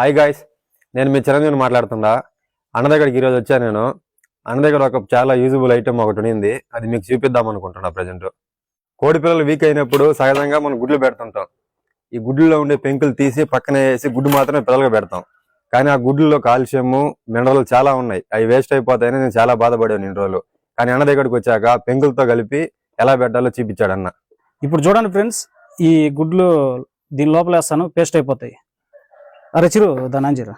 Hi guys నేను మీ చిరంజీవిని మాట్లాడుతుండా అన్న దగ్గరికి ఈరోజు వచ్చాను నేను. అన్న దగ్గర ఒక చాలా యూజబుల్ ఐటమ్ ఒకటి ఉంది అది మీకు చూపిద్దాం అనుకుంటున్నా ప్రజెంట్ కోడి పిల్లలు వీక్ అయినప్పుడు సహజంగా మనం గుడ్లు పెడుతుంటాం. ఈ గుడ్లలో ఉండే పెంకులు తీసి పక్కన వేసి గుడ్డు మాత్రమే పిల్లలుగా పెడతాం. కానీ ఆ గుడ్లలో కాల్షియము మినరల్ చాలా ఉన్నాయి. అవి వేస్ట్ అయిపోతాయని నేను చాలా బాధపడాను ఇన్ని రోజులు. కానీ అన్న దగ్గరికి వచ్చాక పెంకులతో కలిపి ఎలా పెట్టాలో చూపించాడు అన్న. ఇప్పుడు చూడండి ఫ్రెండ్స్ ఈ గుడ్లు దీని లోపల వేస్తాను పేస్ట్ అయిపోతాయి. అరే చిరు దాని అంజీరా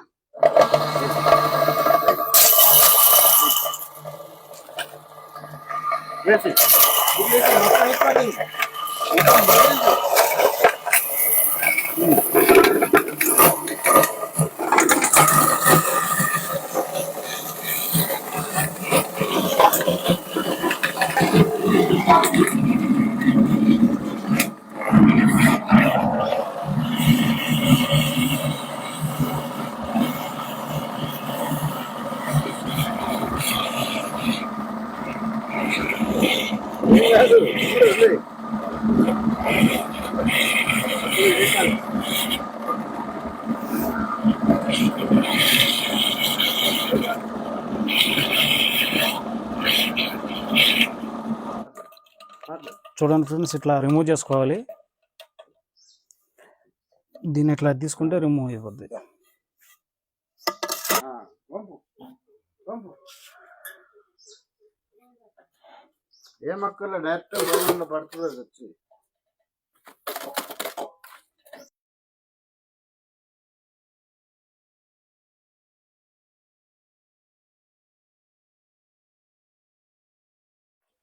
చూడండి ఫ్రెండ్స్ ఇట్లా రిమూవ్ చేసుకోవాలి. దీన్ని ఇట్లా తీసుకుంటే రిమూవ్ అయిపోద్ది. ఏ మొక్కల్లో డైరెక్ట్ భూమిలో పడుతుంది అది వచ్చి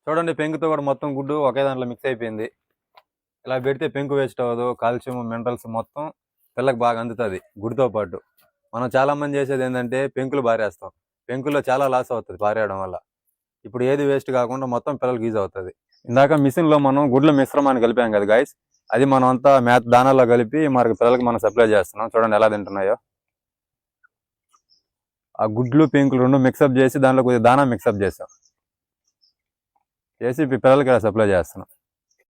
చూడండి పెంకుతో కూడా మొత్తం గుడ్డు ఒకే దాంట్లో మిక్స్ అయిపోయింది. ఇలా పెడితే పెంకు వేస్ట్ అవ్వదు కాల్షియం మినరల్స్ మొత్తం పిల్లకి బాగా అందుతుంది గుడితో పాటు. మనం చాలా మంది చేసేది ఏంటంటే పెంకులు బారేస్తాం. పెంకుల్లో చాలా లాస్ అవుతుంది పారేయడం వల్ల. ఇప్పుడు ఏది వేస్ట్ కాకుండా మొత్తం పిల్లలకి యూజ్ అవుతుంది. ఇందాక మిషన్లో మనం గుడ్ల మిశ్రమాన్ని కలిపాం కదా గాయస్ అది మనం అంతా మేత దానాల్లో కలిపి మనకి పిల్లలకి మనం సప్లై చేస్తున్నాం. చూడండి ఎలా తింటున్నాయో. ఆ గుడ్లు పెంకులు రెండు మిక్సప్ చేసి దాంట్లో కొద్దిగా దానా మిక్సప్ చేసాం. చేసి పిల్లలకి ఇలా సప్లై చేస్తున్నాం.